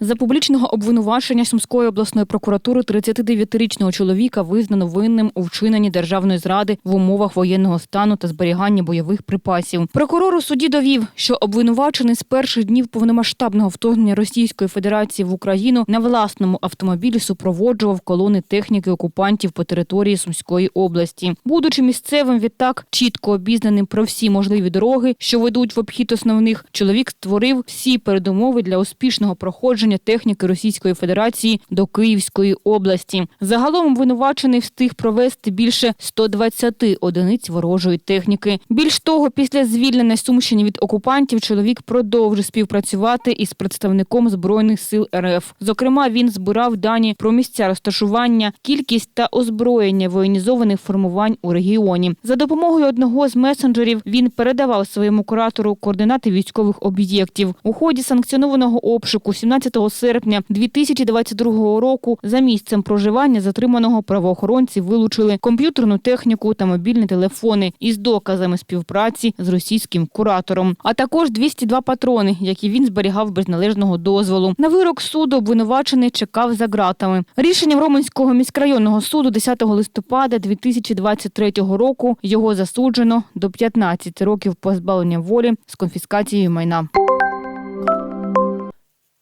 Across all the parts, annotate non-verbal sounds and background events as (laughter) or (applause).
За публічного обвинувачення Сумської обласної прокуратури 39-річного чоловіка визнано винним у вчиненні державної зради в умовах воєнного стану та зберігання бойових припасів. Прокурор у суді довів, що обвинувачений з перших днів повномасштабного вторгнення Російської Федерації в Україну на власному автомобілі супроводжував колони техніки окупантів по території Сумської області. Будучи місцевим, відтак чітко обізнаним про всі можливі дороги, що ведуть в обхід основних, чоловік створив всі передумови для успішного проходження техніки Російської Федерації до Київської області. Загалом обвинувачений встиг провести більше 120 одиниць ворожої техніки. Більш того, після звільнення Сумщини від окупантів чоловік продовжив співпрацювати із представником збройних сил РФ. Зокрема, він збирав дані про місця розташування, кількість та озброєння воєнізованих формувань у регіоні. За допомогою одного з месенджерів він передавав своєму куратору координати військових об'єктів. У ході санкціонованого обшуку 17 серпня 2022 року за місцем проживання затриманого правоохоронці вилучили комп'ютерну техніку та мобільні телефони із доказами співпраці з російським куратором, а також 202 патрони, які він зберігав без належного дозволу. На вирок суду обвинувачений чекав за ґратами. Рішенням Роменського міськрайонного суду 10 листопада 2023 року його засуджено до 15 років позбавлення волі з конфіскацією майна.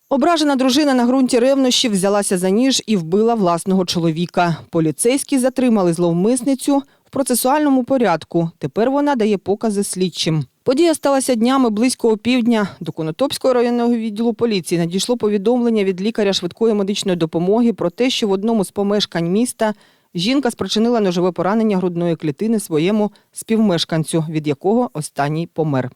Ображена дружина на ґрунті ревнощів взялася за ніж і вбила власного чоловіка. Поліцейські затримали зловмисницю в процесуальному порядку. Тепер вона дає покази слідчим. Подія сталася днями близько опівдня. До Конотопського районного відділу поліції надійшло повідомлення від лікаря швидкої медичної допомоги про те, що в одному з помешкань міста жінка спричинила ножове поранення грудної клітини своєму співмешканцю, від якого останній помер.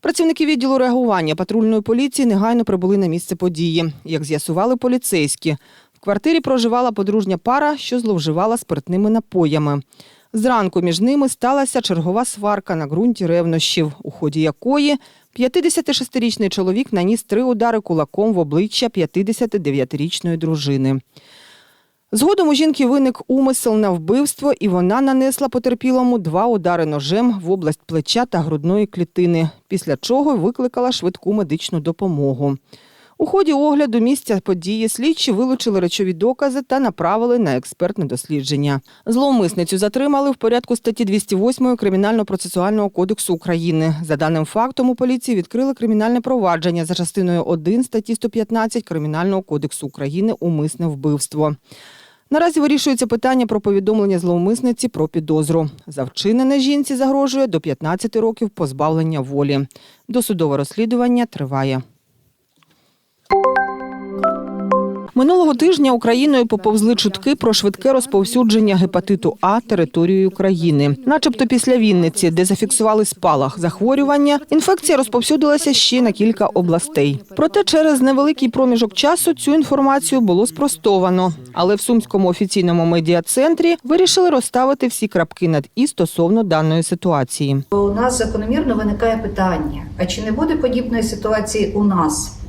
Працівники відділу реагування патрульної поліції негайно прибули на місце події. Як з'ясували поліцейські, в квартирі проживала подружня пара, що зловживала спиртними напоями. Зранку між ними сталася чергова сварка на ґрунті ревнощів, у ході якої 56-річний чоловік наніс три удари кулаком в обличчя 59-річної дружини. Згодом у жінки виник умисел на вбивство, і вона нанесла потерпілому два удари ножем в область плеча та грудної клітини, після чого викликала швидку медичну допомогу. У ході огляду місця події слідчі вилучили речові докази та направили на експертне дослідження. Зловмисницю затримали в порядку статті 208 Кримінально-процесуального кодексу України. За даним фактом у поліції відкрили кримінальне провадження за частиною 1 статті 115 Кримінального кодексу України Умисне вбивство. Наразі вирішується питання про повідомлення зловмисниці про підозру. За вчинене жінці загрожує до 15 років позбавлення волі. Досудове розслідування триває. Минулого тижня Україною поповзли чутки про швидке розповсюдження гепатиту А територією країни, начебто після Вінниці, де зафіксували спалах захворювання, інфекція розповсюдилася ще на кілька областей. Проте через невеликий проміжок часу цю інформацію було спростовано. Але в сумському офіційному медіа-центрі вирішили розставити всі крапки над і стосовно даної ситуації. У нас закономірно виникає питання: а чи не буде подібної ситуації у нас?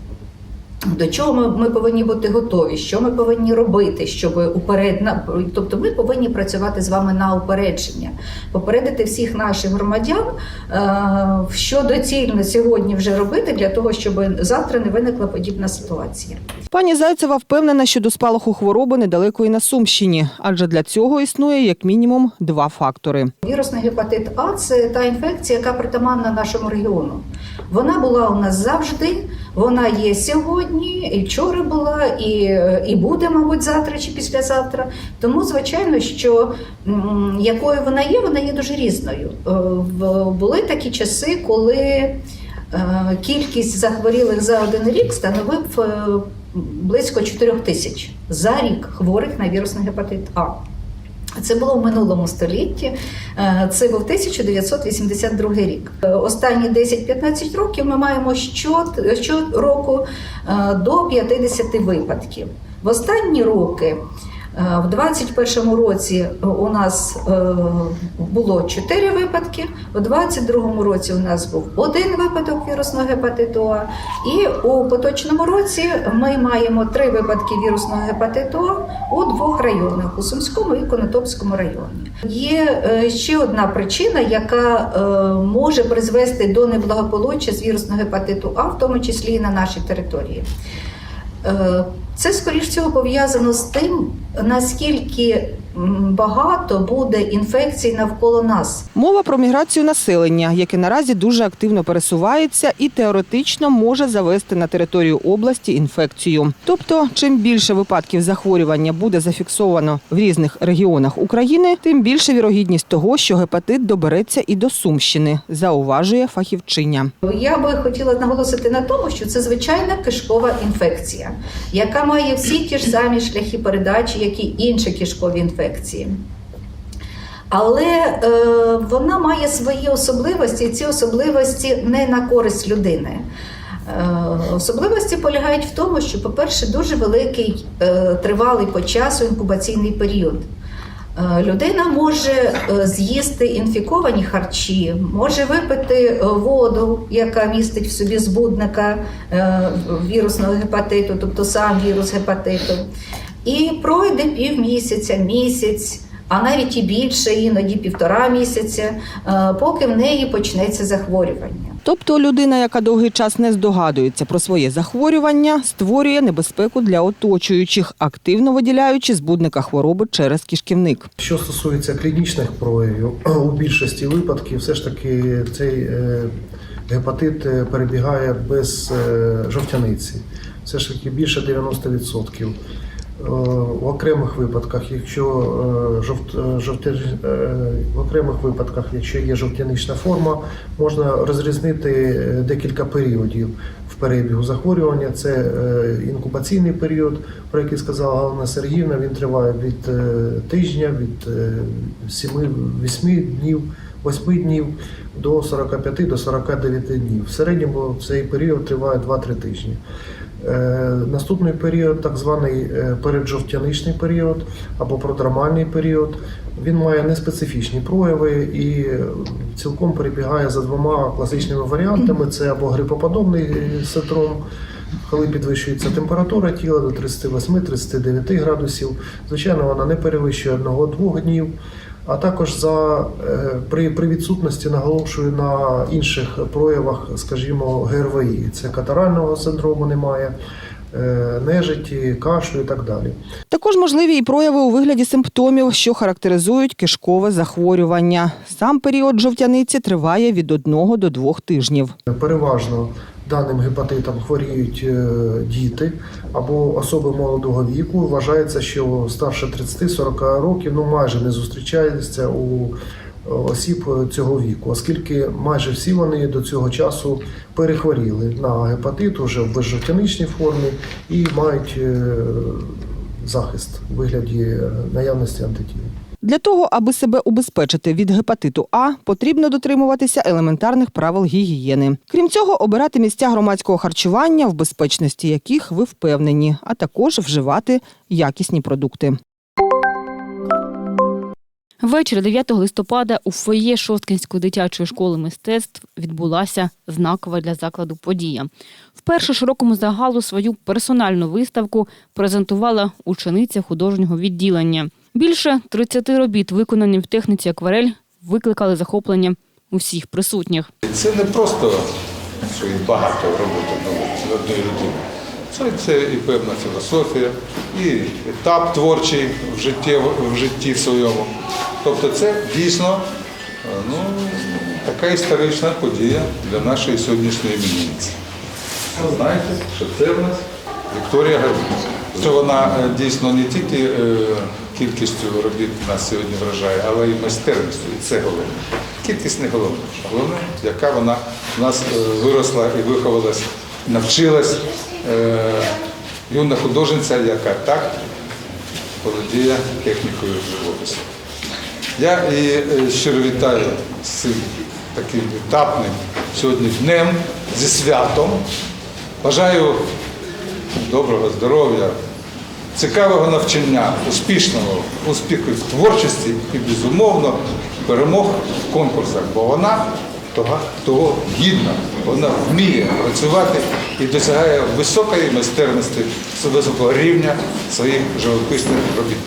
До чого ми, ми повинні бути готові? Що ми повинні робити, щоб уперед на- тобто ми повинні працювати з вами на упередження, попередити всіх наших громадян, е, що доцільно сьогодні вже робити для того, щоб завтра не виникла подібна ситуація. Пані Зайцева впевнена, що до спалаху хвороби недалеко і на Сумщині, адже для цього існує як мінімум два фактори. Вірусний гепатит А це та інфекція, яка притаманна нашому регіону. Вона була у нас завжди, вона є сьогодні, і вчора була, і, і буде, мабуть, завтра чи післязавтра. Тому, звичайно, що якою вона є, вона є дуже різною. Е, Були такі часи, коли е, кількість захворілих за один рік становив е, близько 4 тисяч за рік хворих на вірусний гепатит А. Це було в минулому столітті. Е, Це був 1982 рік. Е, Останні 10-15 років ми маємо що- щороку е, до 50 випадків. В останні роки. Е, В 2021 році у нас е, було 4 випадки, у 2022 році у нас був один випадок вірусного гепатиту А, і у поточному році ми маємо три випадки вірусного гепатиту А у двох районах у Сумському і Конотопському районі. Є е, ще одна причина, яка е, може призвести до неблагополуччя з вірусного гепатиту А, в тому числі і на нашій території. Це, скоріш цього пов'язано з тим, наскільки багато буде інфекцій навколо нас. Мова про міграцію населення, яке наразі дуже активно пересувається і теоретично може завести на територію області інфекцію. Тобто, чим більше випадків захворювання буде зафіксовано в різних регіонах України, тим більше вірогідність того, що гепатит добереться і до Сумщини, зауважує фахівчиня. Я би хотіла наголосити на тому, що це звичайна кишкова інфекція, яка має всі ті ж самі шляхи передачі, як і інші кишкові інфекції. Але е, вона має свої особливості, і ці особливості не на користь людини. Е, особливості полягають в тому, що, по-перше, дуже великий е, тривалий по часу інкубаційний період. Е, Людина може з'їсти інфіковані харчі, може випити воду, яка містить в собі збудника вірусного гепатиту, тобто сам вірус гепатиту. І пройде півмісяця, місяць, а навіть і більше, іноді півтора місяця, е, поки в неї почнеться захворювання. Тобто людина, яка довгий час не здогадується про своє захворювання, створює небезпеку для оточуючих, активно виділяючи збудника хвороби через кишківник. Що стосується клінічних проявів, (clears throat) у більшості випадків все ж таки цей е, гепатит е, перебігає без жовтяниці. Все ж таки більше 90%. В окремих випадках, якщо е, е, е, в окремих випадках, якщо є жовтянична форма, можна розрізнити декілька періодів в перебігу захворювання. Це інкубаційний період, про який сказала Галина Сергіївна. Він триває від тижня, від 7-8 днів, 8 днів до 45 до 49 днів. В середньому цей період триває 2-3 тижні. Е, Наступний період, так званий е, переджовтяничний період або продрамальний період, він має неспецифічні прояви і цілком перебігає за двома класичними варіантами: це або грипоподобний е, синдром, коли підвищується температура тіла до 38-39 градусів. Звичайно, вона не перевищує 1-2 днів. А також за е, при, при відсутності наголошую на інших проявах, скажімо, ГРВІ. Це катарального синдрому немає, е, нежиті, кашлю і так далі. Також можливі і прояви у вигляді симптомів, що характеризують кишкове захворювання. Сам період жовтяниці триває від 1 до 2 тижнів. Переважно даним гепатитом хворіють е, діти або особи молодого віку. Вважається, що старше 30-40 років ну майже не зустрічається у е, осіб цього віку, оскільки майже всі вони до цього часу перехворіли на гепатит уже в безжовтяничній формі і мають е, захист у вигляді наявності антитіл. Для того, аби себе убезпечити від гепатиту А, потрібно дотримуватися елементарних правил гігієни. Крім цього, обирати місця громадського харчування, в безпечності яких ви впевнені, а також вживати якісні продукти. Ввечері 9 листопада у фоє Шосткинської дитячої школи мистецтв відбулася знакова для закладу подія. Вперше широкому загалу свою персональну виставку презентувала учениця художнього відділення. Більше 30 робіт, виконані в техніці акварель, викликали захоплення усіх присутніх. Це не просто багато роботи на одної людини. Це, це і певна філософія, і етап творчий в житті, в житті своєму. Тобто це дійсно е, ну, така історична подія для нашої сьогоднішньої іменинниці. Знаєте, що це в нас Вікторія Гарбуз. Що вона е, дійсно не тільки е, кількістю робіт нас сьогодні вражає, але й майстерністю. І це головне. Кількість не головне. Головне, яка вона в нас е, виросла і виховалась, навчилась е, юна художниця, яка так володіє технікою живопису. Я і е, щиро вітаю з цим таким етапним сьогодні днем зі святом. Бажаю доброго здоров'я, цікавого навчання, успішного успіху в творчості і, безумовно, перемог в конкурсах, бо вона того, того гідна, вона вміє працювати і досягає високої майстерності, високого рівня своїх живописних робіт.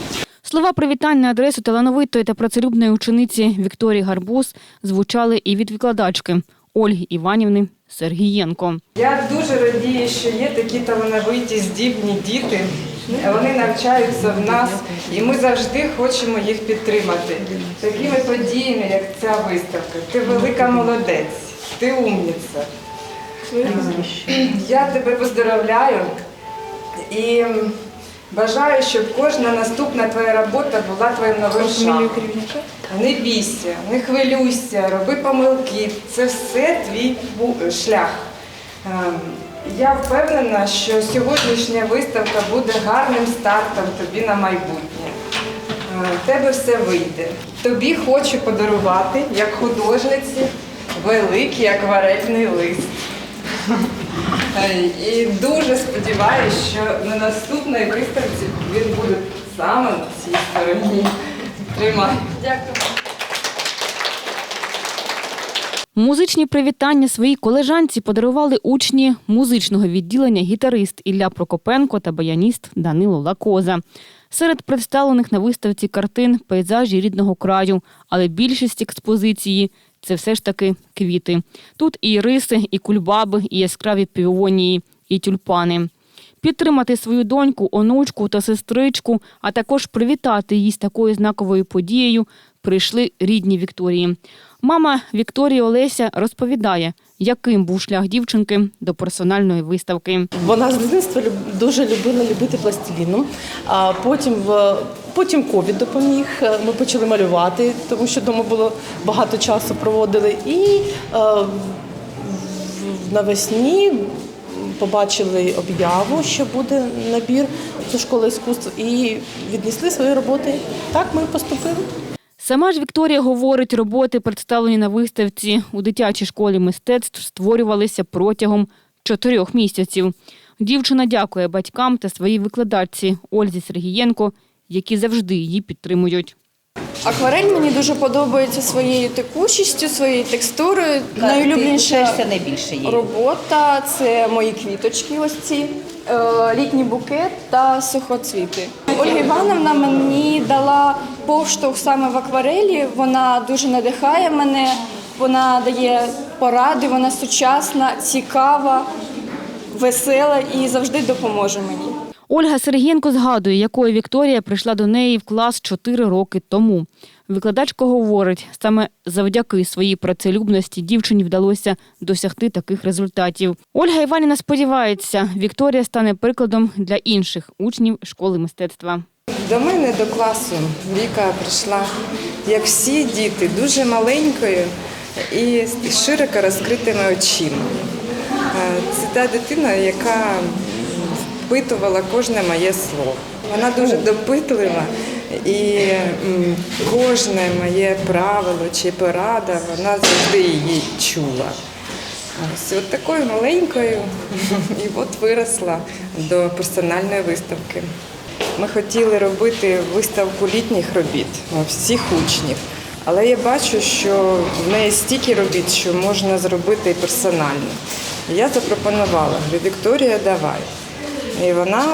Слова привітань на адресу талановитої та працелюбної учениці Вікторії Гарбуз звучали і від викладачки Ольги Іванівни Сергієнко. Я дуже радію, що є такі талановиті, здібні діти. Вони навчаються в нас, і ми завжди хочемо їх підтримати. Такими подіями, як ця виставка. Ти велика молодець, ти умниця. Я тебе поздравляю і бажаю, щоб кожна наступна твоя робота була твоїм новим шагом. Не бійся, не хвилюйся, роби помилки. Це все твій шлях. Ем, Я впевнена, що сьогоднішня виставка буде гарним стартом тобі на майбутнє. Е, В тебе все вийде. Тобі хочу подарувати, як художниці, великий акварельний лист. Е, І дуже сподіваюся, що на наступній виставці він буде саме на цій стороні. Тримай. Дякую. Музичні привітання своїй колежанці подарували учні музичного відділення гітарист Ілля Прокопенко та баяніст Данило Лакоза. Серед представлених на виставці картин пейзажі рідного краю, але більшість експозиції це все ж таки квіти. Тут і риси, і кульбаби, і яскраві півонії, і тюльпани. Підтримати свою доньку, онучку та сестричку, а також привітати її з такою знаковою подією прийшли рідні Вікторії. Мама Вікторії Олеся розповідає, яким був шлях дівчинки до персональної виставки. Вона з дитинства дуже любила любити пластиліном. А потім в потім ковід допоміг. Ми почали малювати, тому що вдома було багато часу проводили. І е, навесні побачили об'яву, що буде набір до школи іскусств, і віднесли свої роботи. Так ми поступили. Сама ж Вікторія говорить, роботи, представлені на виставці у дитячій школі мистецтв, створювалися протягом чотирьох місяців. Дівчина дякує батькам та своїй викладачці Ользі Сергієнко, які завжди її підтримують. Акварель мені дуже подобається своєю текучістю, своєю текстурою. Найулюбленіша найбільше її. робота це мої квіточки, ось ці е, літній букет та сухоцвіти. Ольга Івановна мені дала поштовх саме в акварелі. Вона дуже надихає мене, вона дає поради, вона сучасна, цікава, весела і завжди допоможе мені. Ольга Сергієнко згадує, якою Вікторія прийшла до неї в клас чотири роки тому. Викладачка говорить, саме завдяки своїй працелюбності дівчині вдалося досягти таких результатів. Ольга Іванівна сподівається, Вікторія стане прикладом для інших учнів школи мистецтва. До мене до класу Віка прийшла, як всі діти, дуже маленькою і широко розкритими очима. Е, Це та дитина, яка впитувала кожне моє слово. Вона дуже допитлива і кожне моє правило чи порада, вона завжди її чула. Ось от такою маленькою і от виросла до персональної виставки. Ми хотіли робити виставку літніх робіт всіх учнів, але я бачу, що в неї стільки робіт, що можна зробити і персонально. Я запропонувала, говорю, Вікторія, давай. І вона,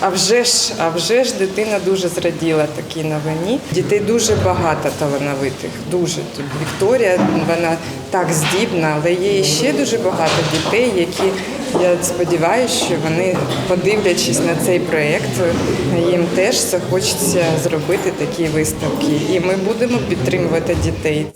а, вже ж, а вже ж дитина дуже зраділа такій новині. Дітей дуже багато талановитих, дуже. Тут Вікторія, вона так здібна, але є ще дуже багато дітей, які я сподіваюся, що вони, подивлячись на цей проєкт, їм теж захочеться зробити такі виставки. І ми будемо підтримувати дітей.